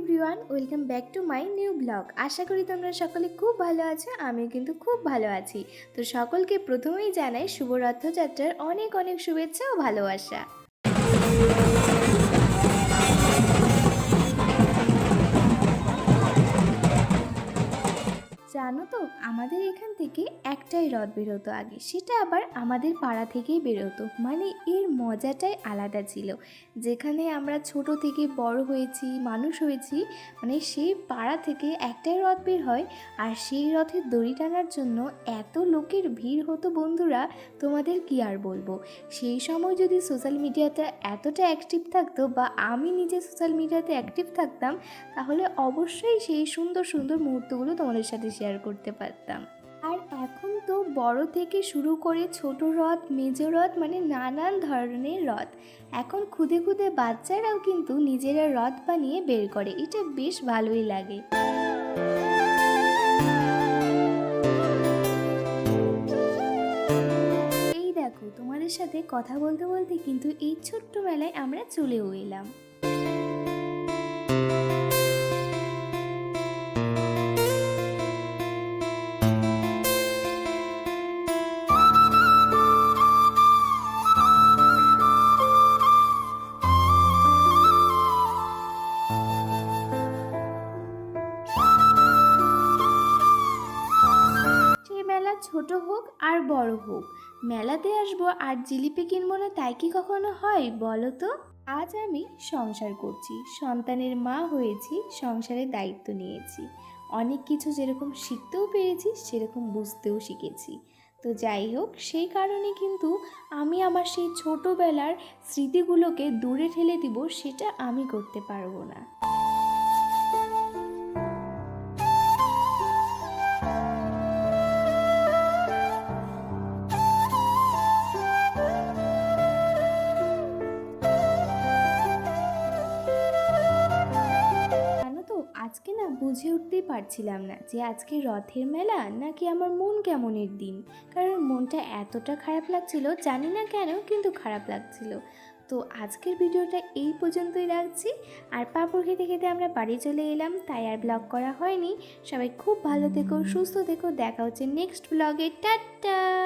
Everyone welcome back to my new blog আশা করি তোমরা সকলে খুব ভালো আছো, আমিও কিন্তু খুব ভালো আছি। তো সকলকে প্রথমেই জানাই শুভ রথযাত্রার অনেক অনেক শুভেচ্ছা ও ভালোবাসা। জানো তো? আমাদের এখান থেকে একটাই রথ বেরোতো আগে। সেটা আবার আমাদের পাড়া থেকেই বেরোতো। মানে এর মজাটাই আলাদা ছিল। যেখানে আমরা ছোট থেকে বড় হয়েছি, মানুষ হয়েছি মানে সেই পাড়া থেকে একটাই রথ বের হয়। আর সেই রথের দড়ি টানার জন্য এত লোকের ভিড় হতো বন্ধুরা, তোমাদের কি আর বলব? সেই সময় যদি সোশ্যাল মিডিয়াটা এতটা অ্যাক্টিভ থাকতো বা আমি নিজে সোশ্যাল মিডিয়াতে অ্যাক্টিভ থাকতাম, তাহলে অবশ্যই সেই সুন্দর সুন্দর মুহূর্তগুলো তোমাদের সাথে শেয়ার করতে পারতাম। আর এখন তো বড় থেকে শুরু করে ছোট রথ মেজ রথ মানে নানান ধরনের রথ এখন খুদে খুদে বাচ্চারাও কিন্তু নিজেরা রথ বানিয়ে বের করে। এটা বেশ ভালোই লাগে। এই দেখো, তোমাদের সাথে কথা বলতে বলতে কিন্তু এই ছোট্ট মেলায় আমরা চলেও এলাম। ছোট হোক আর বড় হোক। মেলাতে আসব আর জিলিপি কিনবো না তাই কি কখনো হয় বলো তো? আজ আমি সংসার করছি, সন্তানের মা হয়েছি সংসারের দায়িত্ব নিয়েছি। অনেক কিছু যেরকম শিখতেও পেরেছি, সেরকম বুঝতেও শিখেছি। তো যাই হোক, সেই কারণে কিন্তু আমি আমার সেই ছোটোবেলার স্মৃতিগুলোকে দূরে ঠেলে দিব, সেটা আমি করতে পারব না। আজকে না বুঝে উঠতেই পারছিলাম না যে আজকে রথের মেলা নাকি আমার মন কেমনের দিন। কারণ মনটা এতটা খারাপ লাগছিল, জানি না কেন, কিন্তু খারাপ লাগছিল। তো আজকের ভিডিওটা এই পর্যন্তই রাখছি। আর পাঁপড় খেতে খেতে আমরা বাড়ি চলে এলাম, তাই আর ব্লগ করা হয়নি। সবাই খুব ভালো থেকো, সুস্থ থেকো, দেখা হচ্ছে নেক্সট ব্লগে টাটা!